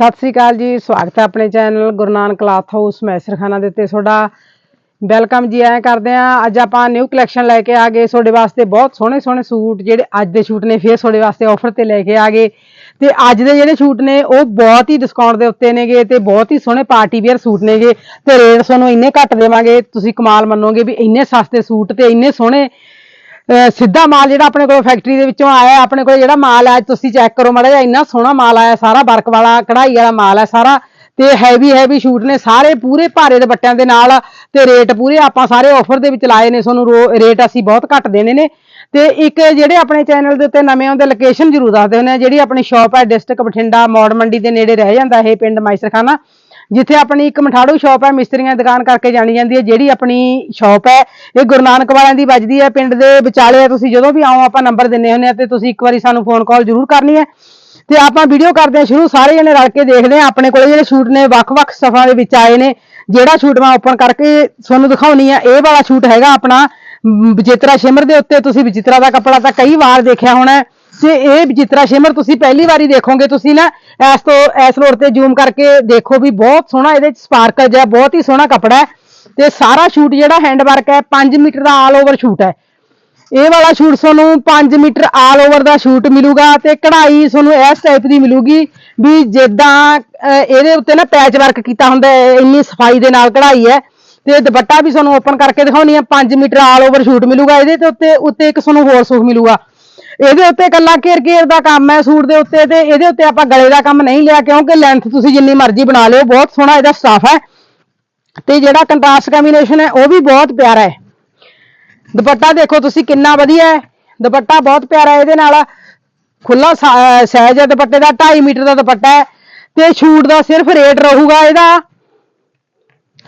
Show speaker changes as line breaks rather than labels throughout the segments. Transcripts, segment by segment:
ਸਤਿ ਸ੍ਰੀ ਅਕਾਲ ਜੀ, ਸਵਾਗਤ ਹੈ ਆਪਣੇ channel Guru Nanak cloth house Maisarkhana ਦੇ ਉੱਤੇ ਤੁਹਾਡਾ ਵੈਲਕਮ ਜੀ, ਐ ਕਰਦੇ ਆ ਅੱਜ ਆਪਾਂ ਨਿਊ ਕਲੈਕਸ਼ਨ ਲੈ ਕੇ ਆ ਗਏ, ਤੁਹਾਡੇ ਵਾਸਤੇ ਬਹੁਤ ਸੋਹਣੇ ਸੋਹਣੇ ਸੂਟ, ਜਿਹੜੇ ਅੱਜ ਦੇ ਸ਼ੂਟ ਨੇ, ਫੇਰ ਤੁਹਾਡੇ ਵਾਸਤੇ ਆਫਰ ਤੇ ਲੈ ਕੇ ਆ ਗਏ। ਤੇ ਅੱਜ ਦੇ ਜਿਹੜੇ ਸ਼ੂਟ ਨੇ, ਉਹ ਬਹੁਤ ਹੀ ਡਿਸਕਾਊਂਟ ਦੇ ਉੱਤੇ ਨੇਗੇ ਤੇ ਬਹੁਤ ਹੀ ਸੋਹਣੇ ਪਾਰਟੀ ਵੇਅਰ ਸੂਟ ਨੇਗੇ ਤੇ ਰੇਟ ਤੁਹਾਨੂੰ ਇੰਨੇ ਘੱਟ ਦੇਵਾਂਗੇ, ਤੁਸੀਂ ਕਮਾਲ ਮੰਨੋਗੇ ਵੀ ਇੰਨੇ ਸਸਤੇ ਸੂਟ ਤੇ ਇੰਨੇ ਸੋਹਣੇ ਸਿੱਧਾ ਮਾਲ ਜਿਹੜਾ ਆਪਣੇ ਕੋਲ ਫੈਕਟਰੀ ਦੇ ਵਿੱਚੋਂ ਆਇਆ, ਆਪਣੇ ਕੋਲ ਜਿਹੜਾ ਮਾਲ ਹੈ ਤੁਸੀਂ ਚੈੱਕ ਕਰੋ ਮਾੜਾ ਜਿਹਾ, ਇੰਨਾ ਸੋਹਣਾ ਮਾਲ ਆਇਆ, ਸਾਰਾ ਵਰਕ ਵਾਲਾ, ਕਢਾਈ ਵਾਲਾ ਮਾਲ ਹੈ ਸਾਰਾ, ਤੇ ਹੈਵੀ ਹੈਵੀ ਸ਼ੂਟ ਨੇ ਸਾਰੇ ਪੂਰੇ ਭਾਰੇ ਦੁਪੱਟਿਆਂ ਦੇ ਨਾਲ, ਤੇ ਰੇਟ ਪੂਰੇ ਆਪਾਂ ਸਾਰੇ ਆਫਰ ਦੇ ਵਿੱਚ ਲਾਏ ਨੇ, ਤੁਹਾਨੂੰ ਰੇਟ ਅਸੀਂ ਬਹੁਤ ਘੱਟ ਦੇਣੇ ਨੇ। ਤੇ ਇੱਕ ਜਿਹੜੇ ਆਪਣੇ ਚੈਨਲ ਦੇ ਉੱਤੇ ਨਵੇਂ ਆਉਂਦੇ ਲੋਕੇਸ਼ਨ ਜ਼ਰੂਰ ਦੱਸਦੇ ਹੁੰਦੇ ਆ ਜਿਹੜੀ ਆਪਣੀ ਸ਼ਾਪ ਹੈ ਡਿਸਟ੍ਰਿਕਟ ਬਠਿੰਡਾ, ਮੌੜ ਮੰਡੀ ਦੇ ਨੇੜੇ ਰਹਿ ਜਾਂਦਾ ਇਹ ਪਿੰਡ ਮਾਈਸਰਖਾਨਾ ਜਿੱਥੇ ਆਪਣੀ ਇੱਕ ਮਠਾੜੂ ਸ਼ਾਪ ਹੈ ਮਿਸਤਰੀਆਂ ਦੀ ਦੁਕਾਨ ਕਰਕੇ ਜਾਣੀ ਜਾਂਦੀ ਹੈ ਜਿਹੜੀ ਆਪਣੀ ਸ਼ਾਪ ਹੈ ਇਹ ਗੁਰੂ ਨਾਨਕ ਵਾਲਿਆਂ ਦੀ ਵੱਜਦੀ ਹੈ ਪਿੰਡ ਦੇ ਵਿਚਾਲੇ ਹੈ ਤੁਸੀਂ ਜਦੋਂ ਵੀ ਆਓ ਆਪਾਂ ਨੰਬਰ ਦਿੰਨੇ ਹੁੰਦੇ ਆ ਤੇ ਤੁਸੀਂ ਇੱਕ ਵਾਰੀ ਸਾਨੂੰ ਫੋਨ ਕਾਲ ਜ਼ਰੂਰ ਕਰਨੀ ਹੈ। ਤੇ ਆਪਾਂ ਵੀਡੀਓ ਕਰਦੇ ਹਾਂ ਸ਼ੁਰੂ ਸਾਰੇ ਜਣੇ ਰਲ ਕੇ ਦੇਖਦੇ ਹਾਂ ਆਪਣੇ ਕੋਲੇ ਜਿਹੜੇ ਸ਼ੂਟ ਨੇ ਵੱਖ-ਵੱਖ ਸਫਾਂ ਦੇ ਵਿੱਚ ਆਏ ਨੇ ਜਿਹੜਾ ਸ਼ੂਟ ਮੈਂ ਓਪਨ ਕਰਕੇ ਤੁਹਾਨੂੰ ਦਿਖਾਉਣੀ ਹੈ ਇਹ ਵਾਲਾ ਸ਼ੂਟ ਹੈਗਾ ਆਪਣਾ ਮ, ਸ਼ਿਮਰ ਦੇ ਉੱਤੇ ਤੁਸੀਂ ਵਿਚਿਤਰਾ ਦਾ ਕੱਪੜਾ ਤਾਂ ਕਈ ਵਾਰ ਦੇਖਿਆ ਹੋਣਾ ਹੈ ਇਹ ਵਿਚਿਤਰਾ ਸ਼ਿਮਰ ਤੁਸੀਂ ਪਹਿਲੀ ਵਾਰੀ ਦੇਖੋਗੇ, ਤੁਸੀਂ ਨਾ ਇਸ ਤੋਂ, ਇਸ ਲੋੜ ਤੇ ਜ਼ੂਮ ਕਰਕੇ ਦੇਖੋ ਵੀ ਬਹੁਤ ਸੋਹਣਾ ਇਹਦੇ ਚ ਸਪਾਰਕਲ ਜਿਹਾ, ਬਹੁਤ ਹੀ ਸੋਹਣਾ ਕੱਪੜਾ ਹੈ ਤੇ ਸਾਰਾ ਸ਼ੂਟ ਜਿਹੜਾ ਹੈਂਡ ਵਰਕ ਹੈ 5 ਮੀਟਰ ਦਾ ਆਲ ਓਵਰ ਸ਼ੂਟ ਹੈ। ਇਹ ਵਾਲਾ ਸ਼ੂਟ ਤੁਹਾਨੂੰ 5 ਮੀਟਰ ਆਲ ਓਵਰ ਦਾ ਸ਼ੂਟ ਮਿਲੂਗਾ ਤੇ ਕਢਾਈ ਤੁਹਾਨੂੰ ਇਸ ਟਾਈਪ ਦੀ ਮਿਲੂਗੀ ਵੀ ਜਿੱਦਾਂ ਇਹਦੇ ਉੱਤੇ ਨਾ ਪੈਚ ਵਰਕ ਕੀਤਾ ਹੁੰਦਾ ਇੰਨੀ ਸਫ਼ਾਈ ਦੇ ਨਾਲ ਕਢਾਈ ਹੈ ਤੇ ਦੁਪੱਟਾ ਵੀ ਤੁਹਾਨੂੰ ਓਪਨ ਕਰਕੇ ਦਿਖਾਉਣੀ ਹੈ 5 ਮੀਟਰ ਆਲ ਓਵਰ ਸ਼ੂਟ ਮਿਲੂਗਾ ਇਹਦੇ ਤੇ ਉੱਤੇ ਉੱਤੇ ਇੱਕ ਤੁਹਾਨੂੰ ਹੋਰ ਸੂਟ ਮਿਲੂਗਾ। ਇਹਦੇ ਉੱਤੇ ਕੱਲਾ ਘੇਰ ਘੇਰ ਦਾ ਕੰਮ ਹੈ ਸੂਟ ਦੇ ਉੱਤੇ ਤੇ ਇਹਦੇ ਉੱਤੇ ਆਪਾਂ ਗਲੇ ਦਾ ਕੰਮ ਨਹੀਂ ਲਿਆ ਕਿਉਂਕਿ ਲੈਂਥ ਤੁਸੀਂ ਜਿੰਨੀ ਮਰਜ਼ੀ ਬਣਾ ਲਿਓ, ਬਹੁਤ ਸੋਹਣਾ ਇਹਦਾ ਸਟਾਫ ਹੈ। ਤੇ ਜਿਹੜਾ ਕੰਟਰਾਸਟ ਕੰਬੀਨੇਸ਼ਨ ਹੈ, ਉਹ ਵੀ ਬਹੁਤ ਪਿਆਰਾ ਹੈ। ਦੁਪੱਟਾ ਦੇਖੋ ਤੁਸੀਂ ਕਿੰਨਾ ਵਧੀਆ ਹੈ। ਦੁਪੱਟਾ ਬਹੁਤ ਪਿਆਰਾ ਹੈ ਇਹਦੇ ਨਾਲ। ਖੁੱਲਾ ਸਾਈਜ਼ ਹੈ ਦੁਪੱਟੇ ਦਾ 2.5 ਮੀਟਰ ਦਾ ਦੁਪੱਟਾ ਹੈ। ਤੇ ਛੂਟ ਦਾ ਸਿਰਫ ਰੇਟ ਰਹੂਗਾ ਇਹਦਾ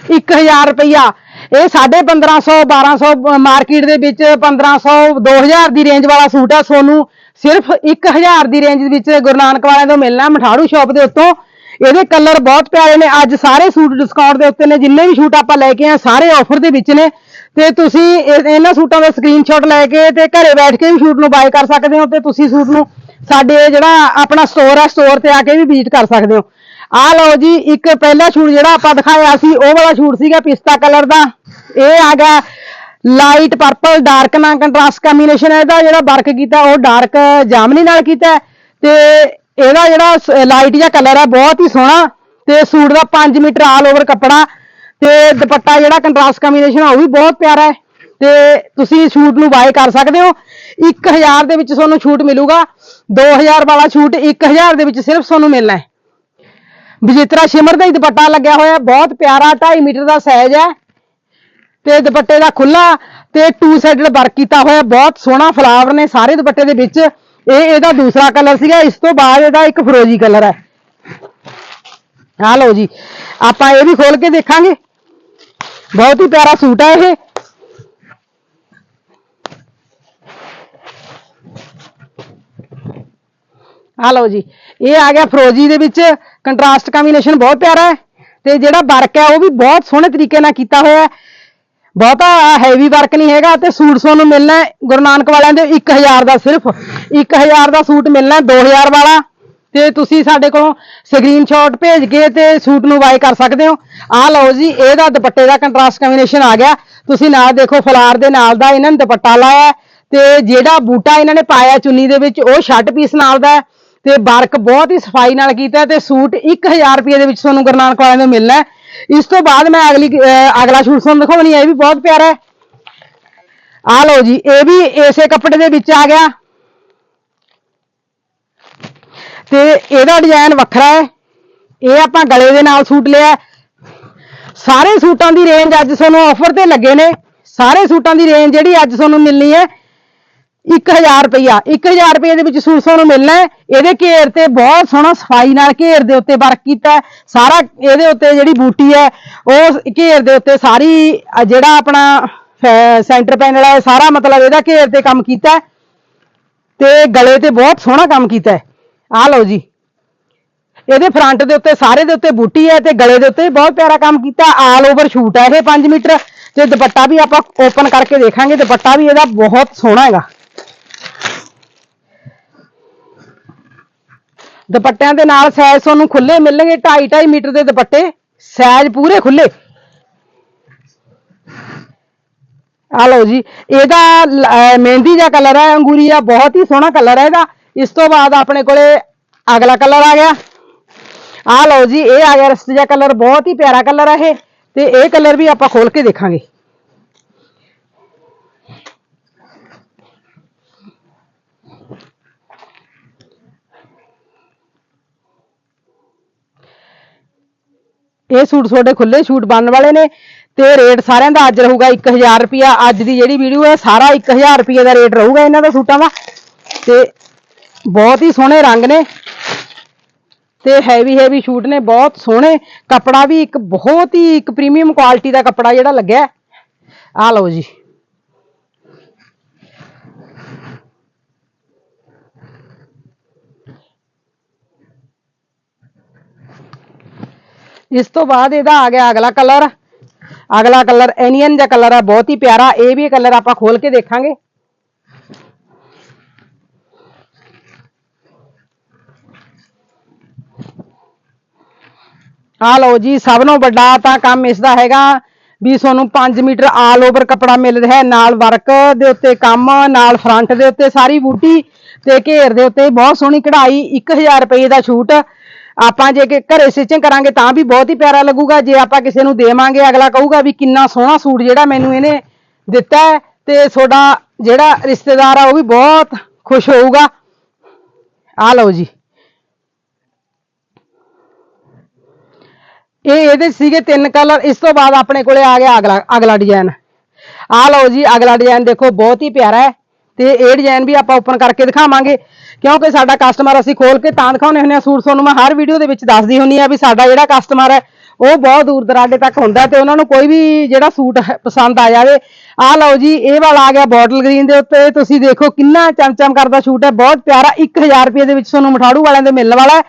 1000 ਰੁਪਇਆ ਇਹ 1550 1200 ਮਾਰਕੀਟ ਦੇ ਵਿੱਚ 1500 2000 ਦੀ ਰੇਂਜ ਵਾਲਾ ਸੂਟ ਹੈ ਸੋਨੂੰ ਸਿਰਫ 1000 ਦੀ ਰੇਂਜ ਵਿੱਚ ਗੁਰੂ ਨਾਨਕ ਵਾਲਿਆਂ ਤੋਂ ਮਿਲਣਾ ਮਠਾੜੂ ਸ਼ਾਪ ਦੇ ਉੱਤੋਂ। ਇਹਦੇ ਕਲਰ ਬਹੁਤ ਪਿਆਰੇ ਨੇ। ਅੱਜ ਸਾਰੇ ਸੂਟ ਡਿਸਕਾਊਂਟ ਦੇ ਉੱਤੇ ਨੇ। ਜਿੰਨੇ ਵੀ ਸੂਟ ਆਪਾਂ ਲੈ ਕੇ ਆ, ਸਾਰੇ ਆਫਰ ਦੇ ਵਿੱਚ ਨੇ। ਤੇ ਤੁਸੀਂ ਇਹਨਾਂ ਸੂਟਾਂ ਦਾ ਸਕਰੀਨਸ਼ਾਟ ਲੈ ਕੇ ਤੇ ਘਰੇ ਬੈਠ ਕੇ ਵੀ ਸੂਟ ਨੂੰ ਬਾਏ ਕਰ ਸਕਦੇ ਹੋ ਤੇ ਤੁਸੀਂ ਸੂਟ ਨੂੰ ਸਾਡੇ ਜਿਹੜਾ ਆਪਣਾ ਸਟੋਰ ਹੈ ਸਟੋਰ ਤੇ ਆ ਕੇ ਵੀ ਵਿਜ਼ਿਟ ਕਰ ਸਕਦੇ ਹੋ। ਆ ਲਓ ਜੀ, ਇੱਕ ਪਹਿਲਾ ਸ਼ੂਟ ਜਿਹੜਾ ਆਪਾਂ ਦਿਖਾਇਆ ਸੀ, ਉਹ ਵਾਲਾ ਸ਼ੂਟ ਸੀਗਾ ਪਿਸਤਾ ਕਲਰ ਦਾ। ਇਹ ਆ ਗਿਆ ਲਾਈਟ ਪਰਪਲ ਡਾਰਕ ਨਾਲ ਕੰਟਰਾਸਟ ਕੰਬੀਨੇਸ਼ਨ ਹੈ ਇਹਦਾ, ਜਿਹੜਾ ਵਰਕ ਕੀਤਾ, ਉਹ ਡਾਰਕ ਜਾਮਨੀ ਨਾਲ ਕੀਤਾ ਹੈ। ਤੇ ਇਹਦਾ ਜਿਹੜਾ ਲਾਈਟ ਜਿਹਾ ਕਲਰ ਹੈ ਬਹੁਤ ਹੀ ਸੋਹਣਾ। ਤੇ ਸੂਟ ਦਾ 5 ਮੀਟਰ ਆਲ ਓਵਰ ਕੱਪੜਾ। ਤੇ ਦੁਪੱਟਾ ਜਿਹੜਾ ਕੰਟਰਾਸਟ ਕੰਬੀਨੇਸ਼ਨ ਉਹ ਵੀ ਬਹੁਤ ਪਿਆਰਾ ਹੈ। ਤੇ ਤੁਸੀਂ ਸ਼ੂਟ ਨੂੰ ਬਾਏ ਕਰ ਸਕਦੇ ਹੋ। 1000 ਦੇ ਵਿੱਚ ਤੁਹਾਨੂੰ ਛੂਟ ਮਿਲੂਗਾ। 2000 ਵਾਲਾ ਛੂਟ 1000 ਦੇ ਵਿੱਚ ਸਿਰਫ ਤੁਹਾਨੂੰ ਮਿਲਣਾ ਹੈ। ਵਿਜਿਤਰਾ ਸ਼ਿਮਰ ਦਾ ਹੀ ਦੁਪੱਟਾ ਲੱਗਿਆ ਹੋਇਆ, ਬਹੁਤ ਪਿਆਰਾ 2.5 ਮੀਟਰ ਦਾ ਸਾਈਜ਼ ਹੈ। ਤੇ ਦੁਪੱਟੇ ਦਾ ਖੁੱਲਾ ਤੇ ਟੂ ਸਾਈਡਡ ਵਰਕ ਕੀਤਾ ਹੋਇਆ। ਬਹੁਤ ਸੋਹਣਾ ਫਲਾਵਰ ਨੇ ਸਾਰੇ ਦੁਪੱਟੇ ਦੇ ਵਿੱਚ। ਇਹ ਇਹਦਾ ਦੂਸਰਾ ਕਲਰ ਸੀਗਾ। ਇਸ ਤੋਂ ਬਾਅਦ ਇਹਦਾ ਇੱਕ ਫਰੋਜੀ ਕਲਰ ਹੈ। ਆ ਲਓ ਜੀ। ਆਪਾਂ ਇਹ ਵੀ ਖੋਲ ਕੇ ਦੇਖਾਂਗੇ। ਬਹੁਤ ਹੀ ਪਿਆਰਾ ਸੂਟ ਹੈ ਇਹ। ਆ ਲਓ ਜੀ। ਇਹ ਆ ਗਿਆ ਫਰੋਜੀ ਦੇ ਵਿੱਚ। ਕੰਟਰਾਸਟ ਕੰਬੀਨੇਸ਼ਨ ਬਹੁਤ ਪਿਆਰਾ ਹੈ। ਤੇ ਜਿਹੜਾ ਵਰਕ ਹੈ ਉਹ ਵੀ ਬਹੁਤ ਸੋਹਣੇ ਤਰੀਕੇ ਨਾਲ ਕੀਤਾ ਹੋਇਆ ਹੈ। ਬਹੁਤਾ ਹੈਵੀ ਵਰਕ ਨਹੀਂ ਹੈਗਾ ਤੇ ਸੂਟ ਤੁਹਾਨੂੰ ਮਿਲਣਾ ਗੁਰੂ ਨਾਨਕ ਵਾਲਿਆਂ ਦੇ 1000 ਦਾ ਸਿਰਫ 1000 ਦਾ ਸੂਟ ਮਿਲਣਾ ਹੈ 2000 ਵਾਲਾ। ਤੇ ਤੁਸੀਂ ਸਾਡੇ ਕੋਲੋਂ ਸਕਰੀਨਸ਼ਾਟ ਭੇਜ ਕੇ ਤੇ ਸੂਟ ਨੂੰ ਬਾਏ ਕਰ ਸਕਦੇ ਹੋ। ਆਹ ਲਓ ਜੀ, ਇਹਦਾ ਦੁਪੱਟੇ ਦਾ ਕੰਟਰਾਸਟ ਕੰਬੀਨੇਸ਼ਨ ਆ ਗਿਆ। ਤੁਸੀਂ ਨਾਲ ਦੇਖੋ ਫਲਾਰ ਦੇ ਨਾਲ ਦਾ ਇਹਨਾਂ ਨੇ ਦੁਪੱਟਾ ਲਾਇਆ ਤੇ ਜਿਹੜਾ ਬੂਟਾ ਇਹਨਾਂ ਨੇ ਪਾਇਆ ਚੁੰਨੀ ਦੇ ਵਿੱਚ, ਉਹ ਸ਼ਰਟ ਪੀਸ ਨਾਲ ਦਾ ਤੇ ਵਰਕ ਬਹੁਤ ਹੀ ਸਫ਼ਾਈ ਨਾਲ ਕੀਤਾ ਤੇ ਸੂਟ 1000 ਰੁਪਏ ਦੇ ਵਿੱਚ ਤੁਹਾਨੂੰ ਗੁਰੂ ਨਾਨਕ ਵਾਲਿਆਂ ਨੂੰ ਮਿਲਣਾ ਇਸ ਤੋਂ ਬਾਅਦ ਮੈਂ ਅਗਲੀ, ਅਹ, ਅਗਲਾ ਸੂਟ ਤੁਹਾਨੂੰ ਦਿਖਾਉਣੀ ਹੈ ਇਹ ਵੀ ਬਹੁਤ ਪਿਆਰਾ ਹੈ। ਆ ਲਓ ਜੀ, ਇਹ ਵੀ ਇਸੇ ਕੱਪੜੇ ਦੇ ਵਿੱਚ ਆ ਗਿਆ। ਤੇ ਇਹਦਾ ਡਿਜ਼ਾਈਨ ਵੱਖਰਾ ਹੈ। ਇਹ ਆਪਾਂ ਗਲੇ ਦੇ ਨਾਲ ਸੂਟ ਲਿਆ ਸਾਰੇ ਸੂਟਾਂ ਦੀ ਰੇਂਜ ਅੱਜ ਤੁਹਾਨੂੰ ਆਫਰ ਤੇ ਲੱਗੇ ਨੇ। ਸਾਰੇ ਸੂਟਾਂ ਦੀ ਰੇਂਜ ਜਿਹੜੀ ਅੱਜ ਤੁਹਾਨੂੰ ਮਿਲਣੀ ਹੈ 1000 ਰੁਪਇਆ 1000 ਰੁਪਏ ਦੇ ਵਿੱਚ ਸੂਟ ਨੂੰ ਮਿਲਣਾ ਹੈ। ਇਹਦੇ ਘੇਰ ਤੇ ਬਹੁਤ ਸੋਹਣਾ ਸਫ਼ਾਈ ਨਾਲ ਘੇਰ ਦੇ ਉੱਤੇ ਵਰਕ ਕੀਤਾ ਹੈ। ਸਾਰਾ ਇਹਦੇ ਉੱਤੇ ਜਿਹੜੀ ਬੂਟੀ ਹੈ, ਉਹ ਘੇਰ ਦੇ ਉੱਤੇ ਸਾਰੀ, ਅਹ ਜਿਹੜਾ ਆਪਣਾ ਸੈਂਟਰ ਪੈਨਲ ਹੈ ਸਾਰਾ ਮਤਲਬ ਇਹਦਾ ਘੇਰ ਤੇ ਕੰਮ ਕੀਤਾ ਹੈ। ਤੇ ਗਲੇ ਤੇ ਬਹੁਤ ਸੋਹਣਾ ਕੰਮ ਕੀਤਾ ਹੈ। ਆਹ ਲਓ ਜੀ। ਇਹਦੇ ਫਰੰਟ ਦੇ ਉੱਤੇ, ਸਾਰੇ ਦੇ ਉੱਤੇ ਬੂਟੀ ਹੈ ਤੇ ਗਲੇ ਦੇ ਉੱਤੇ ਵੀ ਬਹੁਤ ਪਿਆਰਾ ਕੰਮ ਕੀਤਾ ਆਲ ਓਵਰ ਸ਼ੂਟ ਹੈ ਇਹ 5 ਮੀਟਰ। ਤੇ ਦੁਪੱਟਾ ਵੀ ਆਪਾਂ ਓਪਨ ਕਰਕੇ ਦੇਖਾਂਗੇ। ਦੁਪੱਟਾ ਵੀ ਇਹਦਾ ਬਹੁਤ ਸੋਹਣਾ ਹੈਗਾ। ਦੁਪੱਟਿਆਂ ਦੇ ਨਾਲ ਸਾਈਜ਼ ਤੁਹਾਨੂੰ ਖੁੱਲੇ ਮਿਲਣਗੇ 2.5 2.5 ਮੀਟਰ ਦੇ ਦੁਪੱਟੇ। ਸਾਈਜ਼ ਪੂਰੇ ਖੁੱਲੇ ਆ ਲਓ ਜੀ, ਇਹਦਾ ਲ- ਅਹ ਮਹਿੰਦੀ ਜਿਹਾ ਕਲਰ ਹੈ ਅੰਗੂਰੀਆ ਬਹੁਤ ਹੀ ਸੋਹਣਾ ਕਲਰ ਹੈ ਇਹਦਾ। ਇਸ ਤੋਂ ਬਾਅਦ ਆਪਣੇ ਕੋਲੇ ਅਗਲਾ ਕਲਰ ਆ ਗਿਆ। ਆ ਲਓ ਜੀ, ਇਹ ਆ ਗਿਆ ਰਸਤ ਜਿਹਾ ਕਲਰ, ਬਹੁਤ ਹੀ ਪਿਆਰਾ ਕਲਰ ਹੈ ਇਹ। ਤੇ ਇਹ ਕਲਰ ਵੀ ਆਪਾਂ ਖੋਲ ਕੇ ਦੇਖਾਂਗੇ। ਇਹ ਸੂਟ ਤੁਹਾਡੇ ਖੁੱਲੇ ਸੂਟ ਬਣਨ ਵਾਲੇ ਨੇ ਤੇ ਰੇਟ ਸਾਰਿਆਂ ਦਾ ਅੱਜ ਰਹੂਗਾ 1000 ਰੁਪਿਆ ਅੱਜ ਦੀ ਜਿਹੜੀ ਵੀਡੀਓ ਹੈ, ਸਾਰਾ 1000 ਰੁਪਏ ਦਾ ਰੇਟ ਰਹੂਗਾ ਇਹਨਾਂ ਦਾ ਸੂਟਾਂ ਦਾ। ਤੇ ਬਹੁਤ ਹੀ ਸੋਹਣੇ ਰੰਗ ਨੇ। ਤੇ ਹੈਵੀ ਹੈਵੀ ਸ਼ੂਟ ਨੇ, ਬਹੁਤ ਸੋਹਣੇ। ਕੱਪੜਾ ਵੀ ਇੱਕ ਬਹੁਤ ਹੀ ਇੱਕ ਪ੍ਰੀਮੀਅਮ ਕੁਆਲਿਟੀ ਦਾ ਕੱਪੜਾ ਜਿਹੜਾ ਲੱਗਿਆ। ਆ ਲਓ ਜੀ। ਇਸ ਤੋਂ ਬਾਅਦ ਇਹਦਾ ਆ ਗਿਆ ਅਗਲਾ ਕਲਰ ਅਗਲਾ ਕਲਰ ਐਨੀਅਨ ਦਾ ਕਲਰ ਹੈ ਬਹੁਤ ਹੀ ਪਿਆਰਾ। ਇਹ ਵੀ ਕਲਰ ਆਪਾਂ ਖੋਲ ਕੇ ਦੇਖਾਂਗੇ। ਆ ਲਓ ਜੀ, ਸਭ ਨੂੰ ਵੱਡਾ ਤਾਂ ਕੰਮ ਇਸ ਦਾ ਹੈਗਾ ਵੀ ਤੁਹਾਨੂੰ 5 ਮੀਟਰ ਆਲ ਓਵਰ ਕੱਪੜਾ ਮਿਲ ਰਿਹਾ ਹੈ। ਨਾਲ ਵਰਕ ਦੇ ਉੱਤੇ ਕੰਮ, ਨਾਲ ਫਰੰਟ ਦੇ ਉੱਤੇ ਸਾਰੀ ਬੂਟੀ ਤੇ ਘੇਰ ਦੇ ਉੱਤੇ ਬਹੁਤ ਸੋਹਣੀ ਕਢਾਈ। 1000 ਰੁਪਏ ਦਾ ਛੂਟ ਆਪਾਂ ਜੇ ਕਿ ਘਰੇ ਸਟਿਚਿੰਗ ਕਰਾਂਗੇ ਤਾਂ ਵੀ ਬਹੁਤ ਹੀ ਪਿਆਰਾ ਲੱਗੂਗਾ। ਜੇ ਆਪਾਂ ਕਿਸੇ ਨੂੰ ਦੇਵਾਂਗੇ, ਅਗਲਾ ਕਹੂਗਾ ਵੀ ਕਿੰਨਾ ਸੋਹਣਾ ਸੂਟ ਜਿਹੜਾ ਮੈਨੂੰ ਇਹਨੇ ਦਿੱਤਾ ਹੈ ਤੇ ਤੁਹਾਡਾ ਜਿਹੜਾ ਰਿਸ਼ਤੇਦਾਰ ਆ ਉਹ ਵੀ ਬਹੁਤ ਖੁਸ਼ ਹੋਊਗਾ। ਆ ਲਓ ਜੀ। ਇਹ ਇਹਦੇ ਸੀਗੇ ਤਿੰਨ ਕਲਰ ਇਸ ਤੋਂ ਬਾਅਦ ਆਪਣੇ ਕੋਲੇ ਆ ਗਿਆ ਅਗਲਾ ਅਗਲਾ ਡਿਜ਼ਾਈਨ ਆਹ ਲਓ ਜੀ, ਅਗਲਾ ਡਿਜ਼ਾਈਨ ਦੇਖੋ, ਬਹੁਤ ਹੀ ਪਿਆਰਾ ਹੈ। ਤੇ ਇਹ ਡਿਜ਼ਾਈਨ ਵੀ ਆਪਾਂ ਓਪਨ ਕਰਕੇ ਦਿਖਾਵਾਂਗੇ। ਕਿਉਂਕਿ ਸਾਡਾ ਕਸਟਮਰ ਅਸੀਂ ਖੋਲ ਕੇ ਤਾਂ ਦਿਖਾਉਣੇ ਹੁੰਦੇ ਆ ਸੂਟ ਤੁਹਾਨੂੰ ਮੈਂ ਹਰ ਵੀਡੀਓ ਦੇ ਵਿੱਚ ਦੱਸਦੀ ਹੁੰਨੀ ਆ ਵੀ ਸਾਡਾ ਜਿਹੜਾ ਕਸਟਮਰ ਹੈ, ਉਹ ਬਹੁਤ ਦੂਰ ਦਰਾਡੇ ਤੱਕ ਹੁੰਦਾ ਤੇ ਉਹਨਾਂ ਨੂੰ ਕੋਈ ਵੀ ਜਿਹੜਾ ਸੂਟ ਪਸੰਦ ਆ ਜਾਵੇ। ਆ ਲਓ ਜੀ, ਇਹ ਵਾਲਾ ਆ ਗਿਆ ਬੋਟਲ ਗ੍ਰੀਨ ਦੇ ਉੱਤੇ। ਤੁਸੀਂ ਦੇਖੋ ਕਿੰਨਾ ਚਮਚਮ ਕਰਦਾ ਸੂਟ ਹੈ। ਬਹੁਤ ਪਿਆਰਾ। 1000 ਰੁਪਏ ਦੇ ਵਿੱਚ ਤੁਹਾਨੂੰ ਮਠਾੜੂ ਵਾਲਿਆਂ ਦੇ ਮਿਲਣ ਵਾਲਾ ਹੈ।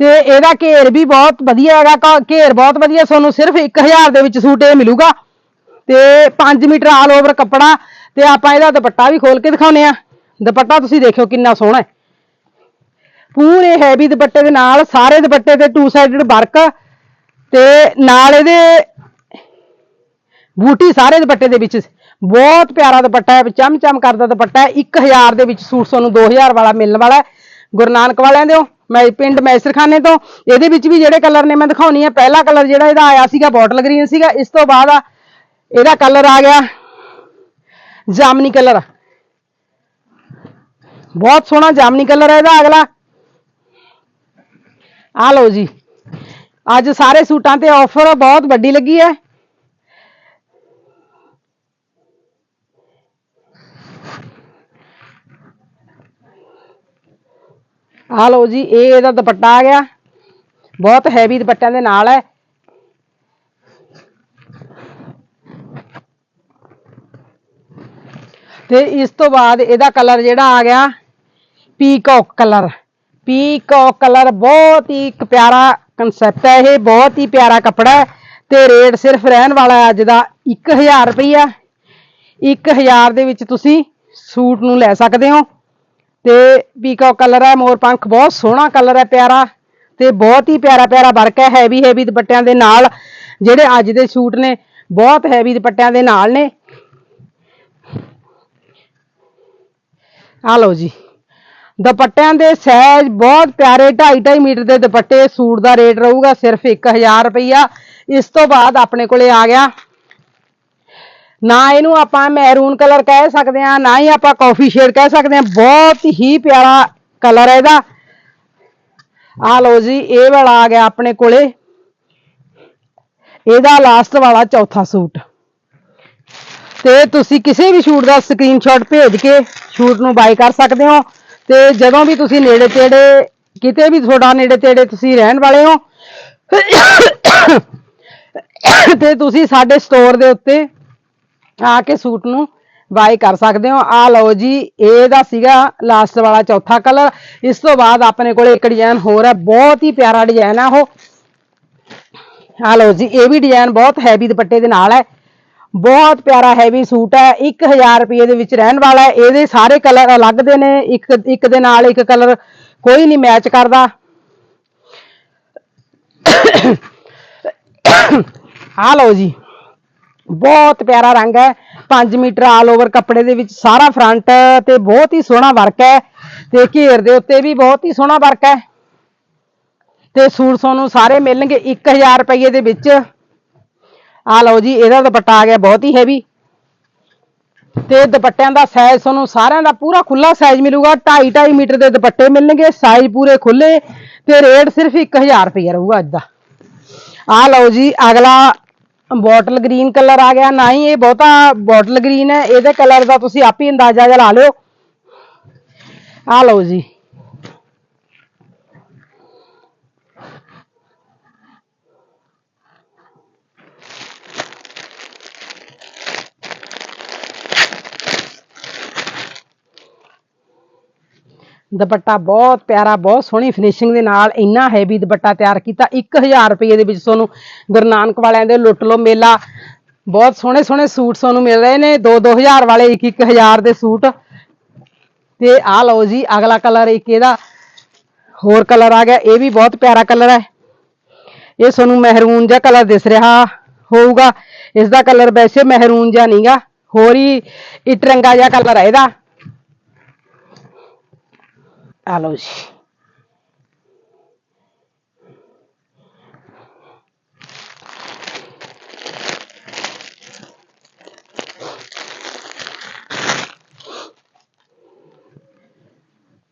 ਤੇ ਇਹਦਾ ਘੇਰ ਵੀ ਬਹੁਤ ਵਧੀਆ ਹੈਗਾ। ਘੇਰ ਬਹੁਤ ਵਧੀਆ। ਤੁਹਾਨੂੰ ਸਿਰਫ 1000 ਦੇ ਵਿੱਚ ਸੂਟ ਇਹ ਮਿਲੂਗਾ। ਤੇ 5 ਮੀਟਰ ਆਲ ਓਵਰ ਕੱਪੜਾ। ਤੇ ਆਪਾਂ ਇਹਦਾ ਦੁਪੱਟਾ ਵੀ ਖੋਲ ਕੇ ਦਿਖਾਉਨੇ ਆ ਦੁਪੱਟਾ ਤੁਸੀਂ ਦੇਖਿਓ ਕਿੰਨਾ ਸੋਹਣਾ ਹੈ। ਪੂਰੇ ਹੈਵੀ ਦੁਪੱਟੇ ਦੇ ਨਾਲ, ਸਾਰੇ ਦੁਪੱਟੇ ਤੇ ਟੂ ਸਾਈਡਡ ਵਰਕ ਤੇ ਨਾਲ ਇਹਦੇ ਬੂਟੀ ਸਾਰੇ ਦੁਪੱਟੇ ਦੇ ਵਿੱਚ ਬਹੁਤ ਪਿਆਰਾ ਦੁਪੱਟਾ ਹੈ ਚਮ ਚਮ ਕਰਦਾ ਦੁਪੱਟਾ ਹੈ। 1000 ਦੇ ਵਿੱਚ ਸੂਟ ਤੁਹਾਨੂੰ 2000 ਵਾਲਾ ਮਿਲਣ ਵਾਲਾ ਗੁਰੂ ਨਾਨਕ ਵਾਲਿਆਂ ਦੇ ਮੈਂ ਪਿੰਡ ਮੈਸਰਖਾਨੇ ਤੋਂ। ਇਹਦੇ ਵਿੱਚ ਵੀ ਜਿਹੜੇ ਕਲਰ ਨੇ ਮੈਂ ਦਿਖਾਉਣੀ ਹੈ ਪਹਿਲਾ ਕਲਰ ਜਿਹੜਾ ਇਹਦਾ ਆਇਆ ਸੀਗਾ ਬੋਟਲ ਗ੍ਰੀਨ ਸੀਗਾ। ਇਸ ਤੋਂ ਬਾਅਦ ਇਹਦਾ ਕਲਰ ਆ ਗਿਆ ਜਾਮਨੀ ਕਲਰ ਬਹੁਤ ਸੋਹਣਾ ਜਾਮਨੀ ਕਲਰ ਹੈ ਇਹਦਾ ਅਗਲਾ ਆ ਲਓ ਜੀ ਅੱਜ ਸਾਰੇ ਸੂਟਾਂ ਤੇ ਆਫਰ ਬਹੁਤ ਵੱਡੀ ਲੱਗੀ ਹੈ ਆ ਲਓ ਜੀ ਇਹ ਇਹਦਾ ਦੁਪੱਟਾ ਆ ਗਿਆ ਬਹੁਤ ਹੈਵੀ ਦੁਪੱਟਿਆਂ ਦੇ ਨਾਲ ਹੈ ਤੇ ਇਸ ਤੋਂ ਬਾਅਦ ਇਹਦਾ ਕਲਰ ਜਿਹੜਾ ਆ ਗਿਆ ਪੀਕੌਕ ਕਲਰ। ਪੀਕੌਕ ਕਲਰ ਬਹੁਤ ਹੀ ਇੱਕ ਪਿਆਰਾ ਕਨਸੈਪਟ ਹੈ ਇਹ, ਬਹੁਤ ਹੀ ਪਿਆਰਾ ਕੱਪੜਾ ਹੈ ਤੇ ਰੇਟ ਸਿਰਫ ਰਹਿਣ ਵਾਲਾ ਅੱਜ ਦਾ 1000 ਰੁਪਈਆ। 1000 ਦੇ ਵਿੱਚ ਤੁਸੀਂ ਸੂਟ ਨੂੰ ਲੈ ਸਕਦੇ ਹੋ ਤੇ ਪੀਕੌਕ ਕਲਰ ਹੈ ਮੋਰਪੰਖ ਬਹੁਤ ਸੋਹਣਾ ਕਲਰ ਹੈ, ਪਿਆਰਾ ਤੇ ਬਹੁਤ ਹੀ ਪਿਆਰਾ ਪਿਆਰਾ ਵਰਕ ਹੈ ਹੈਵੀ ਹੈਵੀ ਦੁਪੱਟਿਆਂ ਦੇ ਨਾਲ ਜਿਹੜੇ ਅੱਜ ਦੇ ਸੂਟ ਨੇ, ਬਹੁਤ ਹੈਵੀ ਦੁਪੱਟਿਆਂ ਦੇ ਨਾਲ ਨੇ। ਆ ਲਓ ਜੀ। ਦੁਪੱਟਿਆਂ ਦੇ ਸਾਈਜ਼ ਬਹੁਤ ਪਿਆਰੇ 2.5 2.5 ਮੀਟਰ ਦੇ ਦੁਪੱਟੇ, ਸੂਟ ਦਾ ਰੇਟ ਰਹੂਗਾ ਸਿਰਫ 1000 ਰੁਪਈਆ। ਇਸ ਤੋਂ ਬਾਅਦ ਆਪਣੇ ਕੋਲੇ ਆ ਗਿਆ। ਨਾ ਇਹਨੂੰ ਆਪਾਂ ਮੈਰੂਨ ਕਲਰ ਕਹਿ ਸਕਦੇ ਆ ਨਾ ਹੀ ਆਪਾਂ ਕਾਫੀ ਸ਼ੇਡ ਕਹਿ ਸਕਦੇ ਆ ਬਹੁਤ ਹੀ ਪਿਆਰਾ ਕਲਰ ਹੈ ਇਹਦਾ। ਆ ਲਓ ਜੀ, ਇਹ ਵਾਲਾ ਆ ਗਿਆ ਆਪਣੇ ਕੋਲੇ। ਇਹਦਾ ਲਾਸਟ ਵਾਲਾ ਚੌਥਾ ਸੂਟ। ਤੇ ਤੁਸੀਂ ਕਿਸੇ ਵੀ ਸ਼ੂਟ ਦਾ ਸਕਰੀਨਸ਼ਾਟ ਭੇਜ ਕੇ ਸ਼ੂਟ ਨੂੰ ਬਾਈ ਕਰ ਸਕਦੇ ਹੋ। ਤੇ ਜਦੋਂ ਵੀ ਤੁਸੀਂ ਨੇੜੇ ਤੇੜੇ, ਕਿਤੇ ਵੀ ਤੁਹਾਡਾ ਨੇੜੇ ਤੇੜੇ ਤੁਸੀਂ ਰਹਿਣ ਵਾਲੇ ਹੋ, ਤੇ ਤੁਸੀਂ ਸਾਡੇ ਸਟੋਰ ਦੇ ਉੱਤੇ ਆ ਕੇ ਸੂਟ ਨੂੰ ਬਾਈ ਕਰ ਸਕਦੇ ਹੋ। ਆ ਲਓ ਜੀ ਇਹਦਾ ਸੀਗਾ ਲਾਸਟ ਵਾਲਾ ਚੌਥਾ ਕਲਰ ਇਸ ਤੋਂ ਬਾਅਦ ਆਪਣੇ ਕੋਲੇ ਇੱਕ ਡਿਜ਼ਾਈਨ ਹੋਰ ਹੈ, ਬਹੁਤ ਹੀ ਪਿਆਰਾ ਡਿਜ਼ਾਈਨ ਆ ਉਹ। ਆ ਲਓ ਜੀ, ਇਹ ਵੀ ਡਿਜ਼ਾਈਨ ਬਹੁਤ ਹੈਵੀ ਦੁਪੱਟੇ ਦੇ ਨਾਲ ਹੈ। ਬਹੁਤ ਪਿਆਰਾ ਹੈਵੀ ਸੂਟ ਹੈ। 1000 ਰੁਪਏ ਦੇ ਵਿੱਚ ਰਹਿਣ ਵਾਲਾ ਹੈ। ਇਹਦੇ ਸਾਰੇ ਕਲਰ ਅਲੱਗ ਦੇ ਨੇ। ਇੱਕ ਇੱਕ ਦੇ ਨਾਲ ਇੱਕ ਕਲਰ ਕੋਈ ਨਹੀਂ ਮੈਚ ਕਰਦਾ। ਆ ਲਓ ਜੀ। ਬਹੁਤ ਪਿਆਰਾ ਰੰਗ ਹੈ। 5 ਮੀਟਰ ਆਲ ਓਵਰ ਕੱਪੜੇ ਦੇ ਵਿੱਚ ਸਾਰਾ ਫਰੰਟ ਤੇ ਬਹੁਤ ਹੀ ਸੋਹਣਾ ਵਰਕ ਹੈ। ਤੇ ਘੇਰ ਦੇ ਉੱਤੇ ਵੀ ਬਹੁਤ ਹੀ ਸੋਹਣਾ ਵਰਕ ਹੈ। ਤੇ ਸੂਟ ਸੋਨੂੰ ਸਾਰੇ ਮਿਲਣਗੇ। 1000 ਰੁਪਏ ਦੇ ਵਿੱਚ। ਆ ਲਓ ਜੀ, ਇਹਦਾ ਦੁਪੱਟਾ ਆ ਗਿਆ ਬਹੁਤ ਹੀ ਹੈਵੀ ਤੇ ਦੁਪੱਟਿਆਂ ਦਾ ਸਾਈਜ਼ ਤੁਹਾਨੂੰ ਸਾਰਿਆਂ ਦਾ ਪੂਰਾ ਖੁੱਲਾ ਸਾਈਜ਼ ਮਿਲੂਗਾ। 2.5 2.5 ਮੀਟਰ ਦੇ ਦੁਪੱਟੇ ਮਿਲਣਗੇ ਸਾਈਜ਼ ਪੂਰੇ ਖੁੱਲੇ ਤੇ ਰੇਟ ਸਿਰਫ 1000 ਰੁਪਏ ਰਹੂਗਾ ਅੱਜ ਦਾ। ਆ ਲਓ ਜੀ, ਅਗਲਾ ਬੋਟਲ ਗ੍ਰੀਨ ਕਲਰ ਆ ਗਿਆ। ਨਾ ਹੀ ਇਹ ਬਹੁਤਾ ਬੋਟਲ ਗ੍ਰੀਨ ਹੈ, ਇਹਦੇ ਕਲਰ ਦਾ ਤੁਸੀਂ ਆਪ ਹੀ ਅੰਦਾਜ਼ਾ ਜਿਹਾ ਲਾ ਲਿਓ। ਆ ਲਓ ਜੀ ਦੁਪੱਟਾ ਬਹੁਤ ਪਿਆਰਾ, ਬਹੁਤ ਸੋਹਣੀ ਫਿਨਿਸ਼ਿੰਗ ਦੇ ਨਾਲ ਇੰਨਾ ਹੈਵੀ ਦੁਪੱਟਾ ਤਿਆਰ ਕੀਤਾ। 1000 ਰੁਪਏ ਦੇ ਵਿੱਚ ਤੁਹਾਨੂੰ ਗੁਰੂ ਨਾਨਕ ਵਾਲਿਆਂ ਦੇ ਲੁੱਟ ਲੋ ਮੇਲਾ, ਬਹੁਤ ਸੋਹਣੇ ਸੋਹਣੇ ਸੂਟ ਤੁਹਾਨੂੰ ਮਿਲ ਰਹੇ ਨੇ। 2-2000 ਵਾਲੇ 1-1000 ਦੇ ਸੂਟ। ਤੇ ਆ ਲਓ ਜੀ, ਅਗਲਾ ਕਲਰ ਇੱਕ ਇਹਦਾ ਹੋਰ ਕਲਰ ਆ ਗਿਆ, ਇਹ ਵੀ ਬਹੁਤ ਪਿਆਰਾ ਕਲਰ ਹੈ। ਇਹ ਤੁਹਾਨੂੰ ਮਹਿਰੂਨ ਜਿਹਾ ਕਲਰ ਦਿਸ ਰਿਹਾ ਹੋਊਗਾ। ਇਸ ਦਾ ਕਲਰ ਵੈਸੇ ਮਹਿਰੂਨ ਜਿਹਾ ਨਹੀਂਗਾ ਹੋਰ ਹੀ ਇਟਰੰਗਾ ਜਿਹਾ ਕਲਰ ਹੈ ਇਹਦਾ। ਆ ਲਓ ਜੀ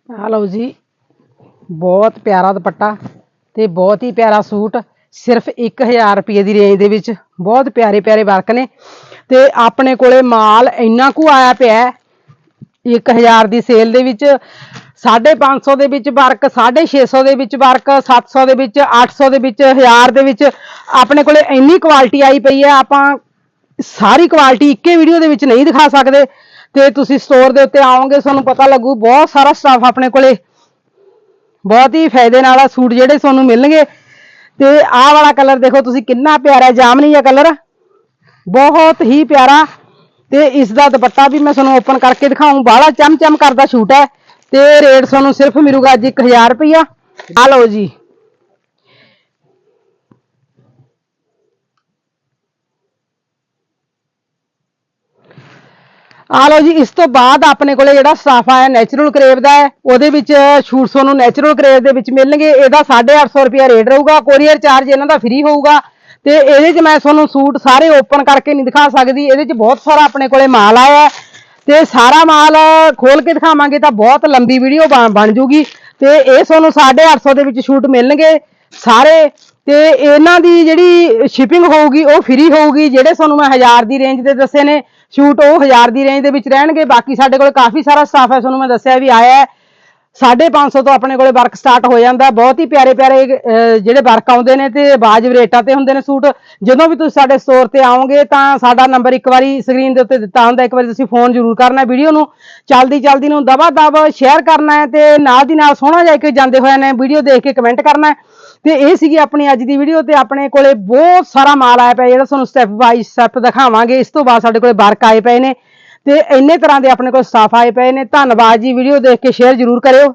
ਆ ਲਓ ਜੀ ਬਹੁਤ ਪਿਆਰਾ ਦੁਪੱਟਾ ਤੇ ਬਹੁਤ ਹੀ ਪਿਆਰਾ ਸੂਟ, ਸਿਰਫ 1000 ਰੁਪਏ ਦੀ ਰੇਂਜ ਦੇ ਵਿੱਚ। ਬਹੁਤ ਪਿਆਰੇ ਪਿਆਰੇ ਵਰਕ ਨੇ ਤੇ ਆਪਣੇ ਕੋਲੇ ਮਾਲ ਇੰਨਾ ਕੁ ਆਇਆ ਪਿਆ ਹੈ 1000 ਦੀ ਸੇਲ ਦੇ ਵਿੱਚ। 550 ਦੇ ਵਿੱਚ ਵਰਕ 650 ਦੇ ਵਿੱਚ ਵਰਕ 700 ਦੇ ਵਿੱਚ 800 ਦੇ ਵਿੱਚ 1000 ਦੇ ਵਿੱਚ। ਆਪਣੇ ਕੋਲੇ ਇੰਨੀ ਕੁਆਲਿਟੀ ਆਈ ਪਈ ਹੈ, ਆਪਾਂ ਸਾਰੀ ਕੁਆਲਿਟੀ ਇੱਕੇ ਵੀਡੀਓ ਦੇ ਵਿੱਚ ਨਹੀਂ ਦਿਖਾ ਸਕਦੇ। ਤੇ ਤੁਸੀਂ ਸਟੋਰ ਦੇ ਉੱਤੇ ਆਓਗੇ, ਤੁਹਾਨੂੰ ਪਤਾ ਲੱਗੂ ਬਹੁਤ ਸਾਰਾ ਸਟਾਫ ਆਪਣੇ ਕੋਲੇ। ਬਹੁਤ ਹੀ ਫਾਇਦੇ ਨਾਲ ਆ ਸੂਟ ਜਿਹੜੇ ਤੁਹਾਨੂੰ ਮਿਲਣਗੇ। ਤੇ ਆਹ ਵਾਲਾ ਕਲਰ ਦੇਖੋ ਤੁਸੀਂ, ਕਿੰਨਾ ਪਿਆਰਾ ਜਾਮਨੀ ਆ ਕਲਰ ਬਹੁਤ ਹੀ ਪਿਆਰਾ। ਤੇ ਇਸ ਦਾ ਦੁਪੱਟਾ ਵੀ ਮੈਂ ਤੁਹਾਨੂੰ ਓਪਨ ਕਰਕੇ ਦਿਖਾਉਂ ਬਾਹਲਾ ਚਮ-ਚਮ ਕਰਦਾ ਸ਼ੂਟ ਹੈ। ਤੇ ਰੇਟ ਤੁਹਾਨੂੰ ਸਿਰਫ ਮਿਲੂਗਾ ਅੱਜ 1000 ਰੁਪਇਆ ਆ ਲਓ ਜੀ। ਆ ਲਓ ਜੀ, ਇਸ ਤੋਂ ਬਾਅਦ ਆਪਣੇ ਕੋਲੇ ਜਿਹੜਾ ਸਟਾਫ ਆਇਆ ਨੈਚੁਰਲ ਕਰੇਵ ਦਾ ਹੈ, ਉਹਦੇ ਵਿੱਚ ਸ਼ੂਟ ਤੁਹਾਨੂੰ ਨੈਚੁਰਲ ਕਰੇਵ ਦੇ ਵਿੱਚ ਮਿਲਣਗੇ। ਇਹਦਾ 850 ਰੁਪਿਆ ਰੇਟ ਰਹੂਗਾ। ਕੋਰੀਅਰ ਚਾਰਜ ਇਹਨਾਂ ਦਾ ਫ੍ਰੀ ਹੋਊਗਾ। ਤੇ ਇਹਦੇ 'ਚ ਮੈਂ ਤੁਹਾਨੂੰ ਸੂਟ ਸਾਰੇ ਓਪਨ ਕਰਕੇ ਨਹੀਂ ਦਿਖਾ ਸਕਦੀ। ਇਹਦੇ 'ਚ ਬਹੁਤ ਸਾਰਾ ਆਪਣੇ ਕੋਲੇ ਮਾਲ ਆਇਆ ਹੈ। ਤੇ ਸਾਰਾ ਮਾਲ ਖੋਲ ਕੇ ਦਿਖਾਵਾਂਗੇ ਤਾਂ ਬਹੁਤ ਲੰਬੀ ਵੀਡੀਓ ਬਣ ਜੂਗੀ। ਤੇ ਇਹ ਤੁਹਾਨੂੰ 850 ਦੇ ਵਿੱਚ ਸ਼ੂਟ ਮਿਲਣਗੇ ਸਾਰੇ। ਤੇ ਇਹਨਾਂ ਦੀ ਜਿਹੜੀ ਸ਼ਿਪਿੰਗ ਹੋਊਗੀ, ਉਹ ਫ੍ਰੀ ਹੋਊਗੀ, ਜਿਹੜੇ ਤੁਹਾਨੂੰ ਮੈਂ 1000 ਦੀ ਰੇਂਜ ਦੇ ਦੱਸੇ ਨੇ। ਸ਼ੂਟ ਉਹ 1000 ਦੀ ਰੇਂਜ ਦੇ ਵਿੱਚ ਰਹਿਣਗੇ। ਬਾਕੀ ਸਾਡੇ ਕੋਲ ਕਾਫੀ ਸਾਰਾ ਸਟਾਫ ਹੈ, ਤੁਹਾਨੂੰ ਮੈਂ ਦੱਸਿਆ ਵੀ ਆਇਆ 550 ਤੋਂ ਆਪਣੇ ਕੋਲੇ ਵਰਕ ਸਟਾਰਟ ਹੋ ਜਾਂਦਾ। ਬਹੁਤ ਹੀ ਪਿਆਰੇ ਪਿਆਰੇ ਜਿਹੜੇ ਵਰਕ ਆਉਂਦੇ ਨੇ ਤੇ ਬਾਜਬ ਰੇਟਾਂ ਤੇ ਹੁੰਦੇ ਨੇ ਸੂਟ। ਜਦੋਂ ਵੀ ਤੁਸੀਂ ਸਾਡੇ ਸਟੋਰ ਤੇ ਆਓਗੇ ਤਾਂ ਸਾਡਾ ਨੰਬਰ ਇੱਕ ਵਾਰੀ ਸਕਰੀਨ ਦੇ ਉੱਤੇ ਦਿੱਤਾ ਹੁੰਦਾ। ਇੱਕ ਵਾਰੀ ਤੁਸੀਂ ਫੋਨ ਜ਼ਰੂਰ ਕਰਨਾ ਵੀਡੀਓ ਨੂੰ। ਚਲਦੀ ਚਲਦੀ ਨੂੰ ਦਬਾ ਦਬ ਸ਼ੇਅਰ ਕਰਨਾ ਹੈ ਤੇ ਨਾਲ ਦੀ ਨਾਲ ਸੋਹਣਾ ਜਾ ਕੇ ਜਾਂਦੇ ਹੋਏ ਨੇ ਵੀਡੀਓ ਦੇਖ ਕੇ ਕਮੈਂਟ ਕਰਨਾ ਹੈ। ਤੇ ਇਹ ਸੀਗੀ ਆਪਣੀ ਅੱਜ ਦੀ ਵੀਡੀਓ ਤੇ ਆਪਣੇ ਕੋਲੇ ਬਹੁਤ ਸਾਰਾ ਮਾਲ ਆਇਆ ਪਿਆ। ਜਿਹੜਾ ਤੁਹਾਨੂੰ ਸਟੈਪ ਬਾਈ ਸਟੈਪ ਦਿਖਾਵਾਂਗੇ। ਇਸ ਤੋਂ ਬਾਅਦ ਸਾਡੇ ਕੋਲੇ ਵਰਕ ਆਏ ਪਏ ਨੇ। ਤੇ ਇੰਨੇ ਤਰ੍ਹਾਂ ਦੇ ਆਪਣੇ ਕੋਲ ਸਟਾਫ ਆਏ ਪਏ ਨੇ। ਧੰਨਵਾਦ ਜੀ ਵੀਡੀਓ ਦੇਖ ਕੇ ਸ਼ੇਅਰ ਜ਼ਰੂਰ ਕਰਿਓ।